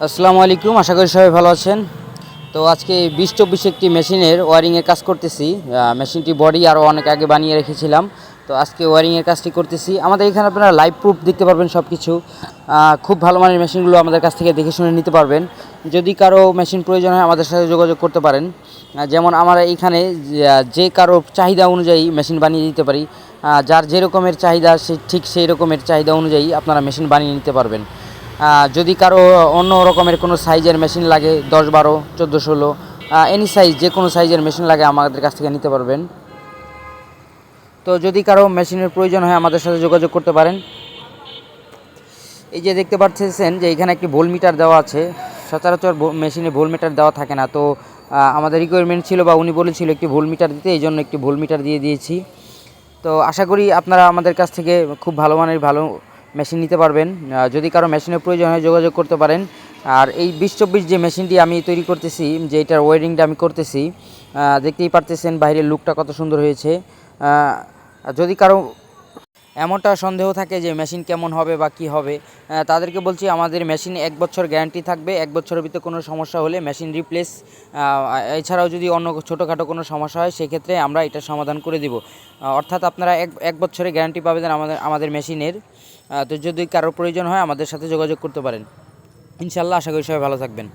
আসসালামু আলাইকুম, আশা করি সবাই ভালো আছেন। তো আজকে বিশ চব্বিশ একটি মেশিনের ওয়ারিংয়ের কাজ করতেছি। মেশিনটি বডি আরও অনেক আগে বানিয়ে রেখেছিলাম। তো আজকে ওয়ারিংয়ের কাজটি করতেছি। আমাদের এখানে আপনারা লাইভ প্রুফ দেখতে পারবেন সব কিছু খুব ভালো মানের মেশিনগুলো আমাদের কাছ থেকে দেখে শুনে নিতে পারবেন। যদি কারও মেশিন প্রয়োজন হয় আমাদের সাথে যোগাযোগ করতে পারেন। যেমন আমরা এখানে যে- কারও চাহিদা অনুযায়ী মেশিন বানিয়ে দিতে পারি। যার যেরকমের চাহিদা, সে ঠিক সেই রকমের চাহিদা অনুযায়ী আপনারা মেশিন বানিয়ে নিতে পারবেন। যদি কারও অন্য রকমের কোনো সাইজের মেশিন লাগে, দশ বারো, চোদ্দ, ষোলো এনি সাইজ যে কোনো সাইজের মেশিন লাগে আমাদের কাছ থেকে নিতে পারবেন। তো যদি কারও মেশিনের প্রয়োজন হয় আমাদের সাথে যোগাযোগ করতে পারেন। এই যে দেখতে পাচ্ছেন যে এখানে একটি ভোল মিটার দেওয়া আছে। সচরাচর মেশিনে ভোল মিটার দেওয়া থাকে না। তো আমাদের রিকোয়ারমেন্ট ছিল বা উনি বলেছিল একটি ভোল মিটার দিতে, এই জন্য একটি ভোল মিটার দিয়ে দিয়েছি। তো আশা করি আপনারা আমাদের কাছ থেকে খুব ভালো মানের, ভালো মেশিন নিতে পারবেন। যদি কারও মেশিনের প্রয়োজন হয় যোগাযোগ করতে পারেন। আর এই বিশ চব্বিশ যে মেশিনটি আমি তৈরি করতেছি, যে এটার ওয়েডিংটা আমি করতেছি দেখতেই পারতেছেন বাইরের লুকটা কত সুন্দর হয়েছে। যদি কারও এমনটা সন্দেহ থাকে যে মেশিন কেমন হবে বা কি হবে। তাদেরকে বলছি, আমাদের মেশিন এক বছর গ্যারান্টি থাকবে, এক বছরের ভিতরে কোনো সমস্যা হলে মেশিন রিপ্লেস এছাড়াও যদি অন্য ছোটোখাটো কোনো সমস্যা হয়, সেক্ষেত্রে আমরা এটা সমাধান করে দিব। অর্থাৎ আপনারা এক এক বছরে গ্যারান্টি পাবেন আমাদের আমাদের মেশিনের। তো যদি কারোর প্রয়োজন হয়, আমাদের সাথে যোগাযোগ করতে পারেন। ইনশাল্লাহ আশা করি সবাই ভালো থাকবেন।